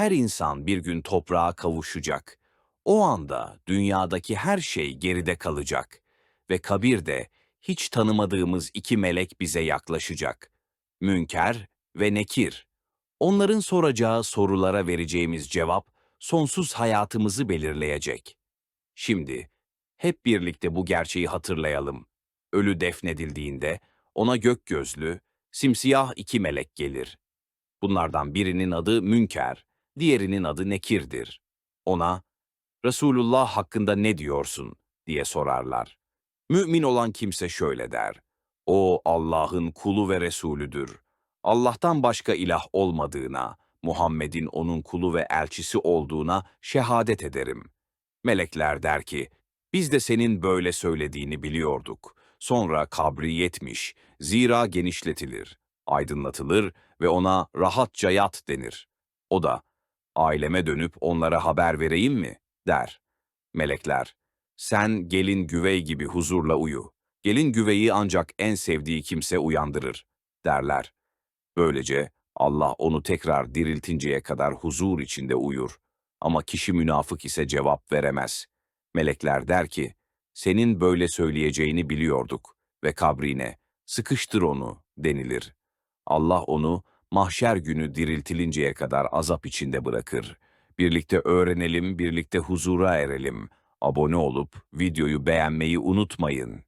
Her insan bir gün toprağa kavuşacak. O anda dünyadaki her şey geride kalacak ve kabirde hiç tanımadığımız iki melek bize yaklaşacak. Münker ve Nekir. Onların soracağı sorulara vereceğimiz cevap sonsuz hayatımızı belirleyecek. Şimdi hep birlikte bu gerçeği hatırlayalım. Ölü defnedildiğinde ona gök gözlü, simsiyah iki melek gelir. Bunlardan birinin adı Münker, diğerinin adı Nekir'dir. Ona, Resulullah hakkında ne diyorsun diye sorarlar. Mümin olan kimse şöyle der. O Allah'ın kulu ve Resulüdür. Allah'tan başka ilah olmadığına, Muhammed'in onun kulu ve elçisi olduğuna şehadet ederim. Melekler der ki, biz de senin böyle söylediğini biliyorduk. Sonra kabri yetmiş, zira genişletilir, aydınlatılır ve ona rahatça yat denir. O da, aileme dönüp onlara haber vereyim mi? der. Melekler, sen gelin güvey gibi huzurla uyu. Gelin güveyi ancak en sevdiği kimse uyandırır, derler. Böylece Allah onu tekrar diriltinceye kadar huzur içinde uyur. Ama kişi münafık ise cevap veremez. Melekler der ki, senin böyle söyleyeceğini biliyorduk ve kabrine, sıkıştır onu denilir. Allah onu mahşer günü diriltilinceye kadar azap içinde bırakır. Birlikte öğrenelim, birlikte huzura erelim. Abone olup videoyu beğenmeyi unutmayın.